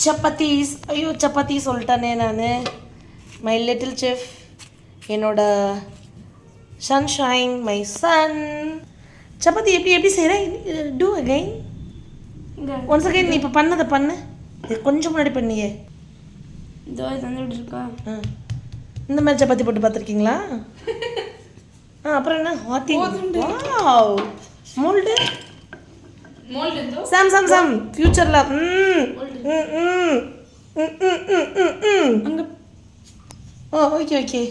சப்பாத்தீஸ் ஐயோ சப்பாத்தி சொல்லிட்டேனே நான். மை லிட்டில் செஃப் என்னோட சன்ஷைன் மை சன் சப்பாத்தி எப்படி எப்படி செய்கிறேன் டூ அகைன் ஒன்ஸ் அகைன் நீ இப்போ பண்ணதை பண்ணு. இது கொஞ்சம் முன்னாடி பண்ணியே. இதோ தந்துட்டு இருக்கா? ஆ. இந்த மாதிரி சப்பாத்தி போட்டு பார்த்துருக்கீங்களா? ஆ அப்புறம் என்ன? வாவ் மோல்டு? సామ్ సామ్ సామ్ ఫ్యూచర్లో ஓகே ఓకే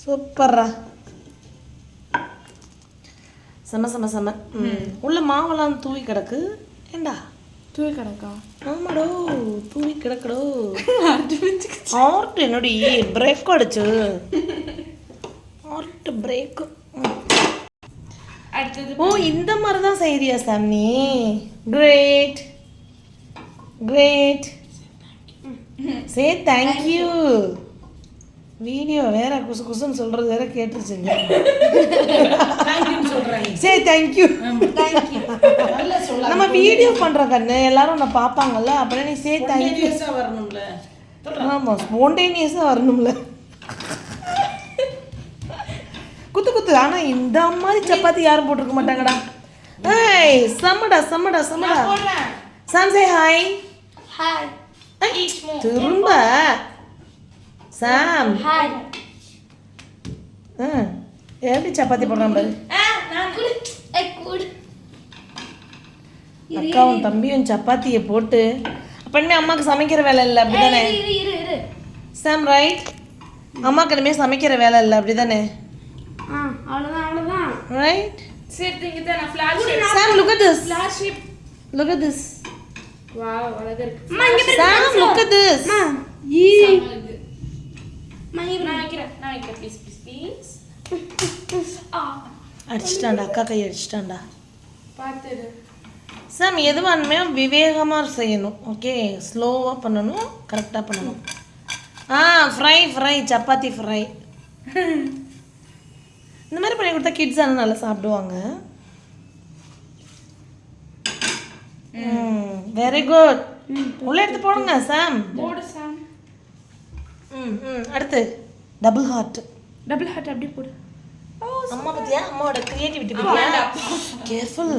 சூப்பர்ரா செம செம செம. உள்ள மாவெல்லாம் தூவி கிடக்கு. ஏண்டா? தூவி கிடக்கா? ஆமாடோ. தூவி கிடக்கடோ. ஆர்ட் என்னடி பிரேக் அடிச்சு. ஆர்ட் பிரேக்கு அடுத்தது ஓ இந்த மாதிரி தான் செய்கிறியா Sam great great say thank you video வேற குசு குசுன்னு சொல்றது வேற கேட்டுருச்சுங்க சே தேங்க்யூ நம்ம வீடியோ பண்றோம் கண்ணு எல்லாரும் உன்னை பார்ப்பாங்கல்ல அப்புறம் நீ சே தேங்க்யூ வரணும்ல. ஆமா ஸ்பான்டேனியஸாக வரணும்ல. குத்து குத்து ஆனா இந்த மாதிரி சப்பாத்தி யாரும் போட்டிருக்க மாட்டாங்கடா. ஏய் செம்மடா செம்மடா செம்மடா. Sam say hi. ஹாய் திரும்ப. சாம். ஹாய் ஆ, எப்படி சப்பாத்தி போடுறான் பாரு. நான் குடு. ஏ குடு. அக்காவும் தம்பியும் சப்பாத்தியை போட்டு அப்பனுமே அம்மாவுக்கு சமைக்கிற வேலை இல்லை இரு இரு சாம் ரைட் அம்மாக்கு இனிமேல் சமைக்கிற வேலை இல்லை அப்படிதானே? ஆ அவ்வளோதான் அவ்வளோதான் ரைட் சரி இங்க தான் நான் flash Sam look at this flash look at this wow அழகா இருக்கு. அம்மா இங்க சாம் லுக் அட் திஸ் ஈ அம்மா இங்க நான் வைக்கிறேன் நான் வைக்கிறேன். ப்ளீஸ் ப்ளீஸ் ப்ளீஸ் ஆ. அடிச்சிட்டான்டா அக்கா கை அடிச்சிட்டான்டா. பாத்துடு சாம் எதுவானுமே விவேகமாக செய்யணும். ஓகே ஸ்லோவாக பண்ணணும் கரெக்டாக பண்ணணும். ஆ ஃப்ரை ஃப்ரை சப்பாத்தி ஃப்ரை இந்த மாதிரி பண்ணி கொடுத்தா கிட்ஸ் ஆனால் நல்லா சாப்பிடுவாங்க. வெரி குட் உள்ள எடுத்து போடுங்க சாம் போடு சாம் ம் ம் அடுத்து. டபுள் ஹார்ட் டபுள் ஹார்ட் அப்படி போடு. அம்மா பத்தியா? அம்மாவோட கிரியேட்டிவிட்டி பத்தியா? கேர்ஃபுல்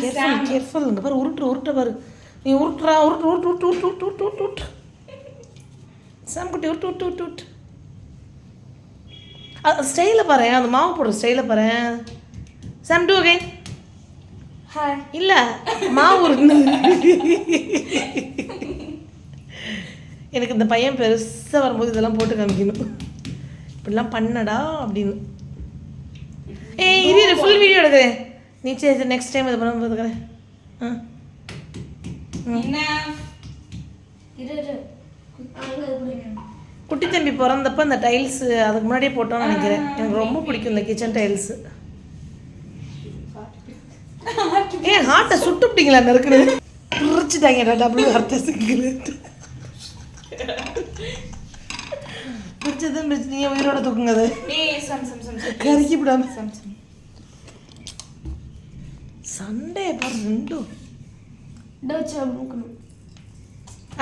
கேர்ஃபுல் கேர்ஃபுல் இங்க பாரு உருட்டு உருட்டு பாரு. நீ உருட்டுறா உருட்டு உருட்டு உருட்டு உருட்டு உருட்டு உருட்டு. உருட்டு சாம் குட்டி உருட்டு உருட்டு உருட்டு உருட்டு. ஸ்டைலில் பாரு அந்த மாவு போடுற ஸ்டைலில் பாரு சாம் டூ அகைன் இல்ல மாவு உருண்டு எனக்கு இந்த பையன் பெருசா வரும்போது இதெல்லாம் போட்டு காமிக்கணும். இப்படிலாம் பண்ணடா அப்படின்னு. ஏய் இரு இரு ஃபுல் வீடியோ எடுக்கிறேன். நீ சரி நெக்ஸ்ட் டைம் இது பண்ண பார்த்துக்கிறேன் ஆ. இரு இரு. அங்க இருக்கு குட்டி தம்பி பிறந்தப்ப இந்த டைல்ஸ் அதுக்கு முன்னாடியே போட்டோம்னு நினைக்கிறேன். எனக்கு ரொம்ப பிடிக்கும் இந்த கிச்சன் டைல்ஸ் ஏன் ஹார்ட்டை சுட்டுப்பிட்டீங்களா நறுக்குன்னு பிரிச்சுட்டாங்கடா டபுள் ஹார்ட்டை சிங்கிள் பிரிச்சதும் பிரிச்சு நீ உயிரோட தூக்குங்க அது ஏய் சம் சம் சம் சம். கருக்கி விடாம. சண்டே பாரு ரெண்டும்.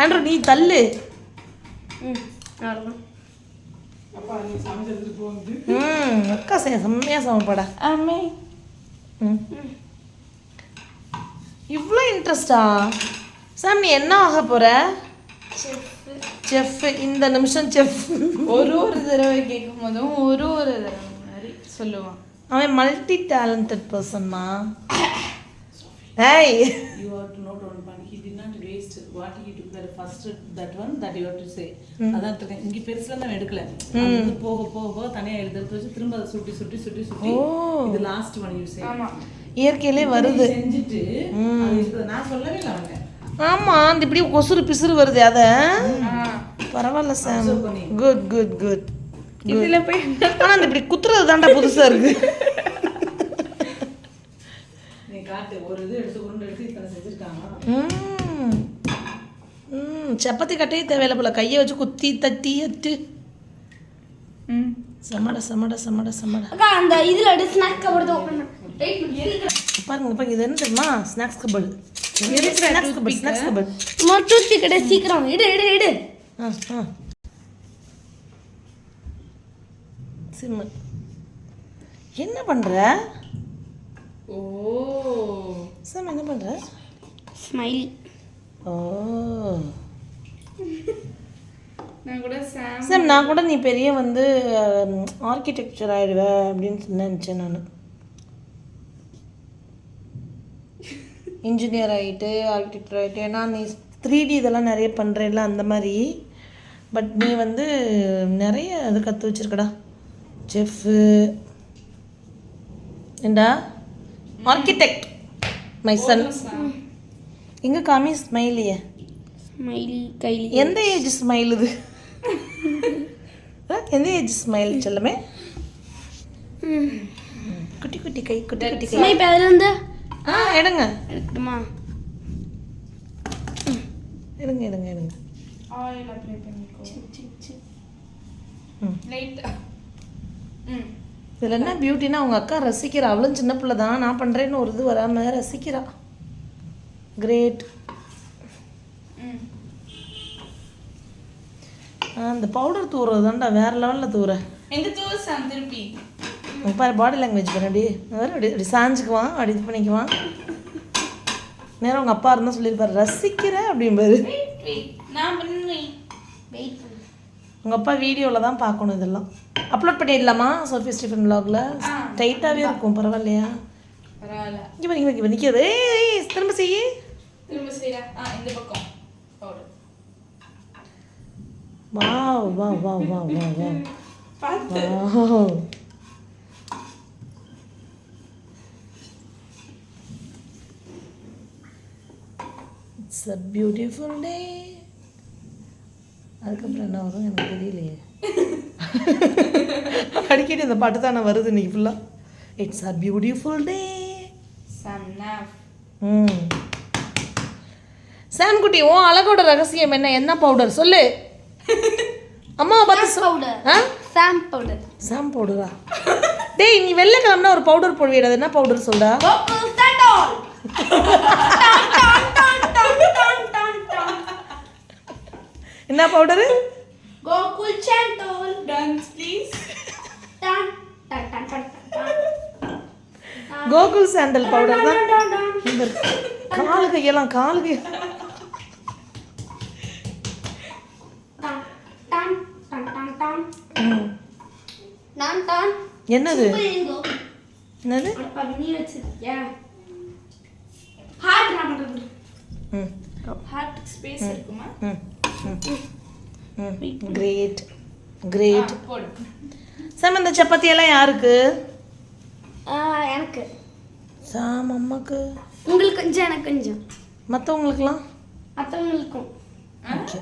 ஆண்ட்ரூ நீ தள்ளு. ம். அவ்வளோதான் ம் அக்கா செய்ய செம்மையாக சமைப்பாடா அம்மே. ம். இவ்வளோ இன்ட்ரெஸ்டா சாம் நீ என்ன ஆக போற? செஃப். இந்த நிமிஷம் செஃப். ஒரு ஒரு தடவை கேட்கும் போதும் ஒரு ஒரு தடவை மாதிரி சொல்லுவான். அவன் மல்டி டேலண்டட் பர்சன்மா ஏய் he took that first that one that you have to say. அதான் இருக்கேன். இங்க பெருசுல நான் எடுக்கல. அது வந்து போக போக போக தனியா எடுத்து வச்சு திரும்ப அதை சுட்டி சுட்டி சுட்டி சுட்டி. இது லாஸ்ட் ஒன் யூ சே ஆமா. இயற்கையிலே வருது. செஞ்சுட்டு. நான் சொல்லவே இல்லை அவன்கிட்ட. ஆமா அந்த இப்படி கொசுறு பிசுறு வருது அத. பரவாயில்ல சாம் குட் குட் குட் இதுல போய் ஆனா அந்த இப்படி குத்துறது தாண்டா புதுசா இருக்கு. நீ காட்டு. ஒரு இது எடுத்து உருண்டை எடுத்து இத்தனை செஞ்சிருக்காங்க. சப்பாத்தி கட்டையே தேவையில்ல போல. கையை வச்சு குத்தி தட்டி எட்டு. ம். செம்மடா செம்மடா செம்மடா செம்மடா அக்கா அந்த இதுல ஸ்நாக் கபோர்டு ஓபன் ரைட் பாருங்க பாருங்க இது என்ன தெரியுமா? Snacks cupboard snacks cupboard snacks சீக்கிரம். எடு எடு எடு ஆ ஆ. சிம்மு. என்ன பண்ற? ஓ. சாம் என்ன பண்ற? ஸ்மைலி ஓ. சாம் நான் கூட நீ பெரிய வந்து ஆர்கிடெக்சர் ஆயிடுவ அப்படின்னு நினச்சேன் நான். இன்ஜினியர் ஆகிட்டு ஆர்கிடெக்டர் ஆகிட்டு ஏன்னா நீ த்ரீ டி இதெல்லாம் நிறைய பண்ணுறேல்ல அந்த மாதிரி. பட் நீ வந்து நிறைய இது கற்று வச்சிருக்கடா. செஃப்பு ஏண்டா? ஆர்கிடெக்ட் மை சன் எங்கே காமி ஸ்மைலியே ஸ்மைலி கைலி எந்த ஏஜ் ஸ்மைல் இது? எந்த ஏஜ் ஸ்மைல் செல்லமே? குட்டி குட்டி கை குட்டி குட்டி கை. இப்போ அதில் இருந்து ஆ எடுங்க. எடுக்கட்டுமா? எடுங்க எடுங்க எடுங்க. ஆயில் அப்ளை பண்ணிக்கோ. ம். இதில் என்ன பியூட்டினா அவங்க அக்கா ரசிக்கிறா. அவளும் சின்ன பிள்ளை தான் நான் பண்ணுறேன்னு ஒரு இது வராமல் ரசிக்கிறா. கிரேட் அந்த பவுடர் தூறது தான்டா வேறு லெவலில் தூர எங்க தூள் சாம் திருப்பி. பாரு பாடி லாங்குவேஜ் பண்ண அப்படி அப்படி அப்படி சாஞ்சுக்குவான் அப்படி இது பண்ணிக்குவான். நேரம் உங்கள் அப்பா இருந்தால் சொல்லியிருப்பாரு ரசிக்கிற? அப்படிம்பாரு உங்கள் அப்பா வீடியோவில் தான் பார்க்கணும் இதெல்லாம். அப்லோட் பண்ணிடலாமா சோஃபி ஸ்டீஃபன் vlogல? டைட்டாகவே இருக்கும் பரவாயில்லையா? பரவாயில்ல. இங்கே பாரு, பாரு, பாரு, நிற்கிறது திரும்ப செய்யி. திரும்ப செய்யறா இந்த பக்கம். Powder wow wow wow wow wow wow பார்த்து wow it's a beautiful day அதுக்கப்புறம் என்ன வரும்? எனக்கு தெரியலையே. அடிக்கடி இந்த பாட்டு தானே வருது இன்னைக்கு ஃபுல்லாக it's a beautiful day some ம். சாம் குட்டி உன் அழகோட ரகசியம் என்ன? என்ன பவுடர் சொல்லு. அம்மாவை பார்த்து பவுடர் ஆ? சாம் பவுடர் சாம் பவுடரா டேய் நீ வெள்ளைக்கிழமை ஒரு பவுடர் போடுவீடா அது என்ன பவுடர் சொல்டா என்ன powder Gokul sandal dance please Gokul sandal powder தான். காலு கையெல்லாம் காலு டான் டான் டான் டான் டான் ம். டான் டான் என்னது புரியுங்கோ என்னது அப்பா நீ வச்சிருக்கியா ஹார்ட் நான் பண்றது ம் ஹார்ட் ஸ்பேஸ் இருக்குமா ம். ம். கிரேட் கிரேட் சாம் இந்த சப்பாத்தி எல்லாம் யாருக்கு? எனக்கு. சாம் அம்மாக்கு. உங்களுக்கு கொஞ்சம் எனக்கு கொஞ்சம். மற்றவங்களுக்குலாம் மற்றவங்களுக்கும் ஓகே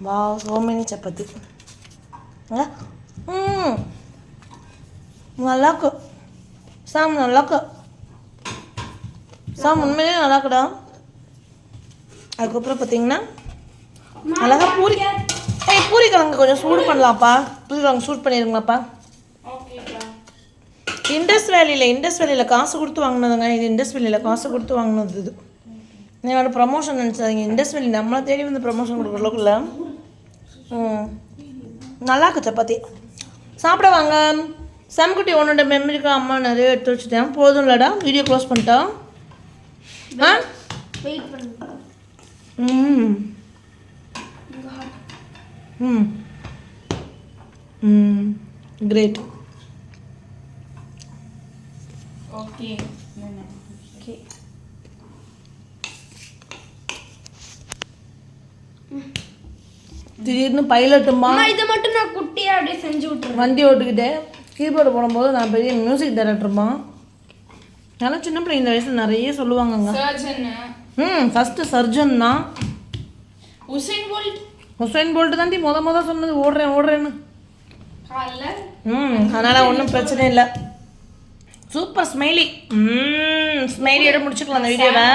வா சோ மெனி சப்பாத்தி? ம். நல்லாக்கு. சாம் நல்லாக்கு. சாம் உண்மையிலே நல்லாக்குடா. அதுக்கப்புறம் பார்த்தீங்கன்னா அழகா பூரி. ஏய் பூரி கிழங்கு கொஞ்சம் சூடு பண்ணலாம்ப்பா. பூரி கிழங்கு சூடு பண்ணிடுங்களாப்பா. இண்டஸ் வேலியில் இண்டஸ் வேலியில் காசு கொடுத்து வாங்கினதுங்க. இது இண்டஸ் வேலியில் காசு கொடுத்து வாங்கினது இது. என்னோடய ப்ரமோஷன் நினச்சாங்க இண்டஸ் வேலி நம்மளை தேடி வந்து ப்ரமோஷன் கொடுக்குற அளவுக்குல ம். நல்லா இருக்கு சப்பாத்தி. சாப்பிட வாங்க. சாம்குட்டி உன்னோட மெமரிக்கு அம்மா நிறைய எடுத்து வச்சுட்டேன். போதும் இல்லடா வீடியோ க்ளோஸ் பண்ணிட்டோம் ஆ? வெயிட் பண்ணுங்க ம். ம். ம். கிரேட் ஓகே ஓகே திடீர்னு பைலட்டுமா இதை மட்டும் நான் குட்டியா அப்படியே செஞ்சு விட்டுறேன். வண்டி ஓட்டுக்கிட்டே? கீபோர்டு போடும்போது நான் பெரிய மியூசிக் டைரக்டருமா நல்லா சின்ன பிள்ளைங்க இந்த வயசில் நிறைய சொல்லுவாங்கங்க. ம் ஃபஸ்ட்டு சர்ஜன் தான். உசைன் போல்ட் ஹுசைன் போல்ட்டு தாண்டி முத முத சொன்னது ஓடுறேன் ஓடுறேன்னு. ம் அதனால் ஒன்றும் பிரச்சனை இல்லை. சூப்பர் ஸ்மைலி ம் ஸ்மைலியோட முடிச்சுக்கலாம் அந்த வீடியோவை